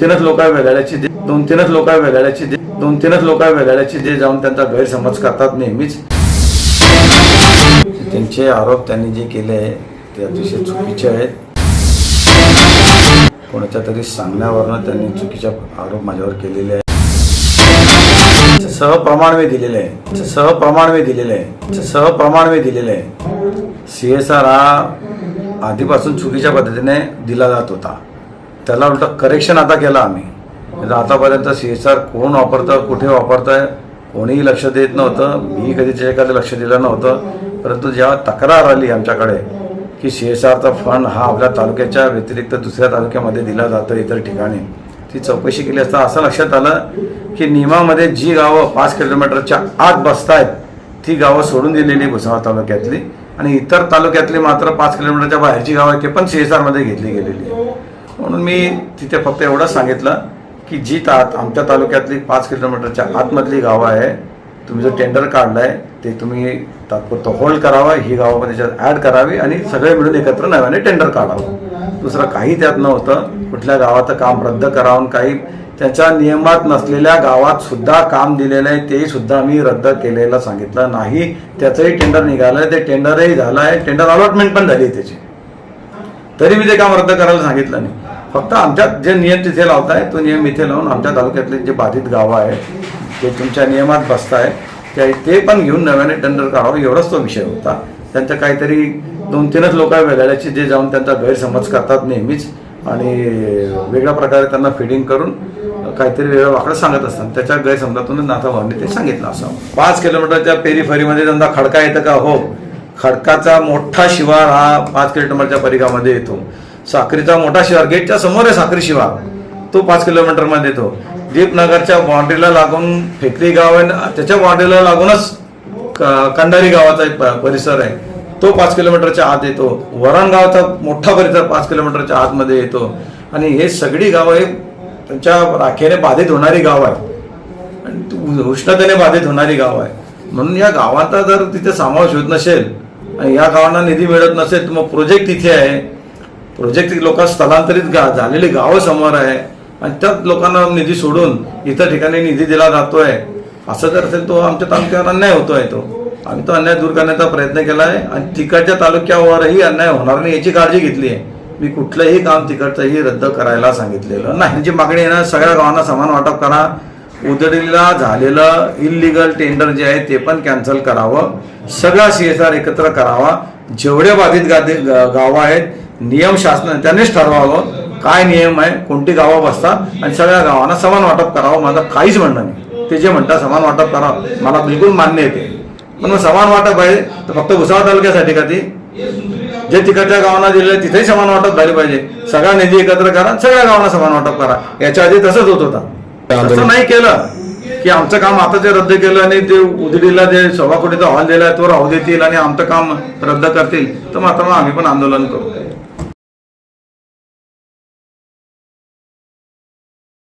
तीनच लोक वेगाड्याची दे दोन तीनच लोक वेगाड्याची दे दोन तीनच लोक वेगाड्याची जे जाऊन त्यांचा गैरसमज करतात नेहमीच. त्यांचे आरोप त्यांनी जे केले आहे ते अतिशय चुकीचे आहेत. कोणाच्या तरी सांगण्यावरनं त्यांनी चुकीच्या आरोप माझ्यावर केलेले आहे सहप्रमाण मी दिलेले आहे. सहप्रमाण मी दिलेले आहे. सहप्रमाण मी दिलेले आहे. सी एस आर हा आधीपासून चुकीच्या पद्धतीने दिला जात होता. त्याला उलट करेक्शन आता केलं आम्ही. नाहीतर आतापर्यंत सी एस आर कोण वापरतं कुठे वापरतं कोणीही लक्ष देत नव्हतं. मी कधी त्याच्याकडे लक्ष दिलं नव्हतं. परंतु जेव्हा तक्रार आली आमच्याकडे की सी एस आरचा फंड हा आपल्या तालुक्याच्या व्यतिरिक्त दुसऱ्या तालुक्यामध्ये दिला जातो इतर ठिकाणी ती चौकशी केली असता असं लक्षात आलं की नियमामध्ये जी गावं पाच किलोमीटरच्या आत बसतायत ती गावं सोडून दिलेली भुसावळ तालुक्यातली आणि इतर तालुक्यातली मात्र पाच किलोमीटरच्या बाहेरची गावं आहेत ते पण सी एस आरमध्ये घेतली गेलेली आहे म्हणून मी तिथे फक्त एवढंच सांगितलं की जी ता आमच्या तालुक्यातली पाच किलोमीटरच्या आतमधली गावं आहे तुम्ही जो टेंडर काढलाय ते तुम्ही तात्पुरतं होल्ड करावं ही गावं त्याच्यात ॲड करावी आणि सगळे मिळून एकत्र नव्याने टेंडर काढावं. दुसरं काही त्यात नव्हतं. कुठल्या गावाचं काम रद्द करावं काही त्याच्या नियमात नसलेल्या गावात सुद्धा काम दिलेलं आहे तेही सुद्धा आम्ही रद्द केलेलं सांगितलं नाही. त्याचंही टेंडर निघालंय ते टेंडरही झालं आहे टेंडर अलॉटमेंट पण झाली त्याची. तरी मी ते काम रद्द करायला सांगितलं नाही. फक्त आमच्यात जे नियम तिथे लावताय तो नियम इथे लावून आमच्या तालुक्यातले जे बाधित गावं आहेत ते तुमच्या नियमात बसताय ते ते पण घेऊन नव्याने टेंडर काढावं एवढाच तो विषय होता. त्यांचं काहीतरी दोन तीनच लोक वेगळ्याची जे जाऊन त्यांचा गैरसमज करतात नेहमीच आणि वेगळ्या प्रकारे त्यांना फिडिंग करून काहीतरी वेगळं वाकडं सांगत असतात. त्याच्या गैरसमजातूनच नाथा ते सांगितलं असं. पाच किलोमीटरच्या पेरीफरीमध्ये त्यांना खडका येतं का? हो. खडकाचा मोठा शिवार हा पाच किलोमीटरच्या परिघामध्ये येतो. साखरीचा मोठा शिवार गेटच्या समोर आहे साखरी शिवार. तो पाच किलोमीटरमध्ये येतो. दीपनगरच्या बाउंड्रीला लागून फेकरी गाव आहे. त्याच्या बाउंड्रीला लागूनच क- कंडारी गावाचा एक प- परिसर आहे. तो पाच किलोमीटरच्या आत येतो. वरण गावचा मोठा परिसर पाच किलोमीटरच्या आतमध्ये येतो. आणि हे सगळी गावं हे त्यांच्या राखेने बाधित होणारी गाव आहे आणि उष्णतेने बाधित होणारी गाव आहे म्हणून या गावांचा जर तिथे समावेश होत नसेल आणि या गावांना निधी मिळत नसेल तर मग प्रोजेक्ट तिथे आहे. प्रोजेक्ट लोक स्थलांतरित गा झालेली गावं समोर आहे. आणि त्याच लोकांना निधी सोडून इतर ठिकाणी निधी दिला जातोय. असं जर असेल तो आमच्या तालुक्यावर अन्याय होतोय तो. आम्ही तो अन्याय दूर करण्याचा प्रयत्न केला आहे आणि तिकडच्या तालुक्यावरही अन्याय होणार नाही याची काळजी घेतली आहे. मी कुठलंही काम तिकडचंही रद्द करायला सांगितलेलं नाही. जी मागणी आहे ना सगळ्या गावांना समान वाटप करा. उदडीला झालेलं इलिगल टेंडर जे आहे ते पण कॅन्सल करावं. सगळा सी एस आर एकत्र करावा. जेवढे बाधित गादी ग- गावं आहेत नियम शासन त्यांनीच ठरवावं. काय नियम आहे कोणती गावं बसतात आणि सगळ्या गावांना समान वाटप करावं. माझं काहीच म्हणणं नाही. ते जे म्हणतात समान वाटप करावं मला बिलकुल मान्य येते पण मग समान वाटप आहे तर फक्त भुसावळ तालुक्यासाठी का ती? जे तिकडच्या गावांना दिलेलं तिथेही समान वाटप झाले पाहिजे. सगळा निधी एकत्र करा सगळ्या गावांना समान वाटप करा. याच्या आधी तसंच होत होता. तसं नाही केलं. की आमचं काम आता जे रद्द केलं आणि ते उदडीला जे सव्वा हॉल दिला तो राहू देतील आणि आमचं काम रद्द करतील. तर मात्र मग आम्ही पण आंदोलन करू.